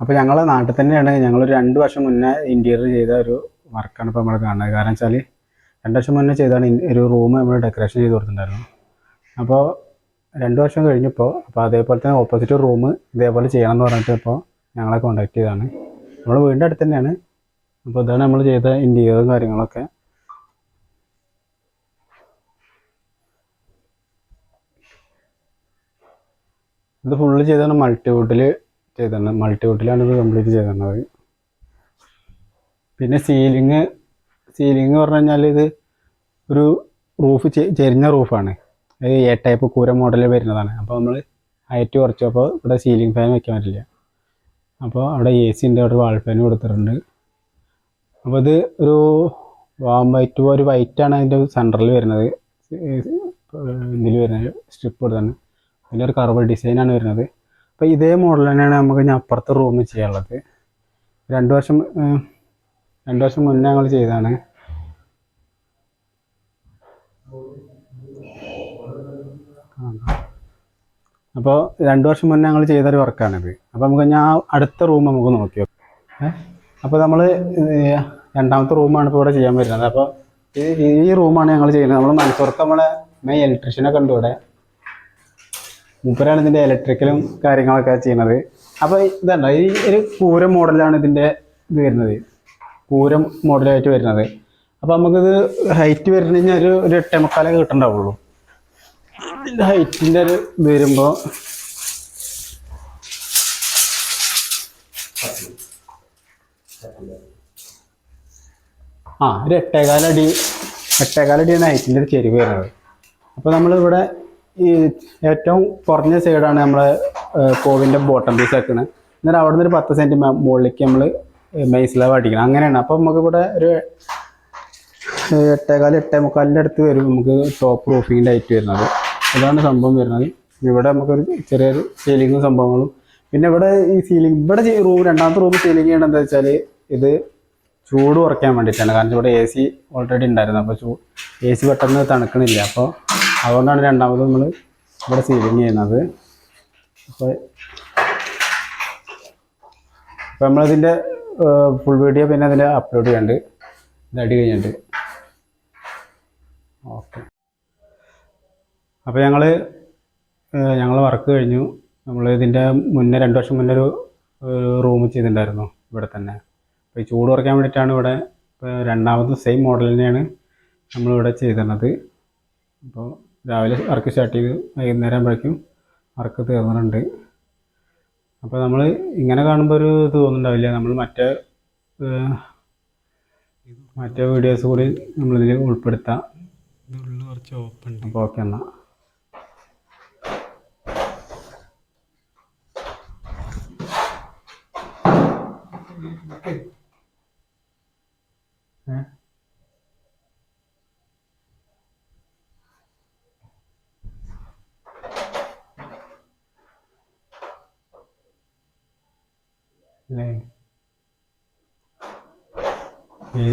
അപ്പോൾ ഞങ്ങളെ നാട്ടിൽ തന്നെയാണ്. ഞങ്ങളൊരു രണ്ട് വർഷം മുന്നേ ഇന്റീരിയർ ചെയ്ത ഒരു വർക്കാണ് ഇപ്പോൾ നമ്മൾ കാണുന്നത്. കാരണം വെച്ചാൽ രണ്ട് വർഷം മുന്നേ ചെയ്താണ് ഒരു റൂം നമ്മൾ ഡെക്കറേഷൻ ചെയ്ത് കൊടുത്തിട്ടുണ്ടായിരുന്നു. അപ്പോൾ രണ്ട് വർഷം കഴിഞ്ഞപ്പോൾ അപ്പോൾ അതേപോലെ തന്നെ ഓപ്പോസിറ്റ് റൂം ഇതേപോലെ ചെയ്യണം എന്ന് പറഞ്ഞിട്ട് ഇപ്പോൾ ഞങ്ങളെ കോൺടാക്ട് ചെയ്താണ് നമ്മൾ വീടിന്റെ അടുത്ത് തന്നെയാണ്. അപ്പോൾ ഇതാണ് നമ്മൾ ചെയ്ത ഇന്റീരിയറും കാര്യങ്ങളൊക്കെ. ഇത് ഫുള്ള് ചെയ്താണ് മൾട്ടിവുഡിൽ ചെയ്തിട്ടുണ്ട് മൾട്ടിവുഡിലാണ് ഇത് കംപ്ലീറ്റ് ചെയ്തിരുന്നത് പിന്നെ സീലിങ് സീലിംഗ് പറഞ്ഞു കഴിഞ്ഞാൽ ഇത് ഒരു റൂഫ് ചെരിഞ്ഞ റൂഫാണ് അത് എ ടൈപ്പ് കൂര മോഡലിൽ വരുന്നതാണ്. അപ്പോൾ നമ്മൾ ഹൈറ്റ് കുറച്ചപ്പോൾ ഇവിടെ സീലിംഗ് ഫാൻ വെക്കാൻ പറ്റില്ല. അപ്പോൾ അവിടെ എ സി ഉണ്ട് അവിടെ വാൾ ഫാൻ കൊടുത്തിട്ടുണ്ട്. അപ്പോൾ ഇത് ഒരു വാം വൈറ്റ് ഒരു വൈറ്റാണ് അതിന്റെ സെന്ററിൽ വരുന്നത്. ഇതിൽ വരുന്നത് സ്ട്രിപ്പ് കൊടുത്താണ് അതിലൊരു കർവ് ഡിസൈനാണ് വരുന്നത്. അപ്പോൾ ഇതേ മോഡൽ തന്നെയാണ് നമുക്ക് ഇനി അപ്പുറത്തെ റൂമിൽ ചെയ്യാനുള്ളത്. രണ്ട് വർഷം രണ്ട് വർഷം മുന്നേ ഞങ്ങൾ ചെയ്തതാണ്. അപ്പോൾ രണ്ട് വർഷം മുന്നേ ഞങ്ങൾ ചെയ്തൊരു വർക്കാണിത് അപ്പോൾ നമുക്ക് ഞാൻ അടുത്ത റൂം നമുക്ക് നോക്കി അപ്പോൾ നമ്മൾ രണ്ടാമത്തെ റൂമാണ് ഇപ്പോൾ ഇവിടെ ചെയ്യാൻ വരുന്നത്. അപ്പോൾ ഈ ഈ റൂമാണ് ഞങ്ങൾ ചെയ്യുന്നത്. നമ്മൾ മലപ്പുറത്ത് നമ്മളെ മെയിൻ ഇലക്ട്രീഷ്യനെ കണ്ടു ഇവിടെ. മൂപ്പരാണ് ഇതിന്റെ ഇലക്ട്രിക്കലും കാര്യങ്ങളൊക്കെ ചെയ്യുന്നത്. അപ്പോൾ ഇതുണ്ടോ ഈ ഒരു പൂരം മോഡലാണ് ഇതിന്റെ ഇത് വരുന്നത്. പൂരം മോഡലായിട്ട് വരുന്നത്. അപ്പോൾ നമുക്കിത് ഹൈറ്റ് വരുന്ന കഴിഞ്ഞാൽ ഒരു ഒരു എട്ടേ മുക്കാലൊക്കെ കിട്ടണ്ടാവുള്ളൂ. ഇതിന്റെ ഹൈറ്റിന്റെ ഒരു ഇത് വരുമ്പോൾ ആ ഒരു എട്ടേകാലടി എട്ടേകാലടിയാണ് ഹൈറ്റിന്റെ ഒരു ചെരുവ് വരുന്നത്. അപ്പോൾ നമ്മളിവിടെ ഈ ഏറ്റവും കുറഞ്ഞ സൈഡാണ് നമ്മളെ കോവിന്റെ ബോട്ടം പീസ് വെക്കുന്നത് എന്നിട്ട് അവിടെ നിന്ന് ഒരു പത്ത് സെന്റ് മുകളിലേക്ക് നമ്മൾ മെയ്സിലാവ് അടിക്കണം അങ്ങനെയാണ്. അപ്പോൾ നമുക്ക് ഇവിടെ ഒരു എട്ടേകാൽ എട്ടേ മുക്കാലിന്റെ അടുത്ത് വരും നമുക്ക് ടോപ്പ് റൂഫിങ്ങിന്റെ ആയിട്ട് വരുന്നത്. അതാണ് സംഭവം വരുന്നത്. ഇവിടെ നമുക്കൊരു ചെറിയൊരു സീലിങ്ങും സംഭവങ്ങളും. പിന്നെ ഇവിടെ ഈ സീലിംഗ് ഇവിടെ റൂം രണ്ടാമത്തെ റൂം സീലിംഗ് ചെയ്യണം എന്താ വെച്ചാൽ ഇത് ചൂട് കുറയ്ക്കാൻ വേണ്ടിയിട്ടാണ്. കാരണം ഇവിടെ എ സി ഓൾറെഡി ഉണ്ടായിരുന്നു. അപ്പോൾ ചൂ എ സി പെട്ടെന്ന് തണുക്കണില്ല. അപ്പോൾ അതുകൊണ്ടാണ് രണ്ടാമത് നമ്മൾ ഇവിടെ സീലിംഗ് ചെയ്യുന്നത്. അപ്പോൾ അപ്പോൾ നമ്മളതിന്റെ ഫുൾ വീഡിയോ പിന്നെ അതിൽ അപ്ലോഡ് ചെയ്യാണ്ട് ഇത് അടി കഴിഞ്ഞിട്ട്. ഓക്കെ. അപ്പോൾ ഞങ്ങൾ ഞങ്ങൾ വർക്ക് കഴിഞ്ഞു. നമ്മൾ ഇതിന്റെ മുന്നേ രണ്ട് വർഷം മുന്നേ ഒരു റൂം ചെയ്തിട്ടുണ്ടായിരുന്നു ഇവിടെ തന്നെ. അപ്പോൾ ഈ ചൂട് കുറയ്ക്കാൻ വേണ്ടിയിട്ടാണ് ഇവിടെ രണ്ടാമത് സെയിം മോഡൽ തന്നെയാണ് നമ്മളിവിടെ ചെയ്തിരുന്നത്. അപ്പോൾ രാവിലെ വർക്ക് സ്റ്റാർട്ട് ചെയ്ത് വൈകുന്നേരം ആകുമ്പോഴേക്കും വർക്ക് തീർന്നിട്ടുണ്ട്. അപ്പോൾ നമ്മൾ ഇങ്ങനെ കാണുമ്പോൾ ഒരു ഇത് തോന്നുന്നുണ്ടാവില്ല. നമ്മൾ മറ്റേ മറ്റേ വീഡിയോസ് കൂടി നമ്മളിതിൽ ഉൾപ്പെടുത്താം. കുറച്ച് ഓപ്പൺ അപ്പോൾ ഓക്കെ എന്നാൽ ഏ? അല്ലേ? ഈ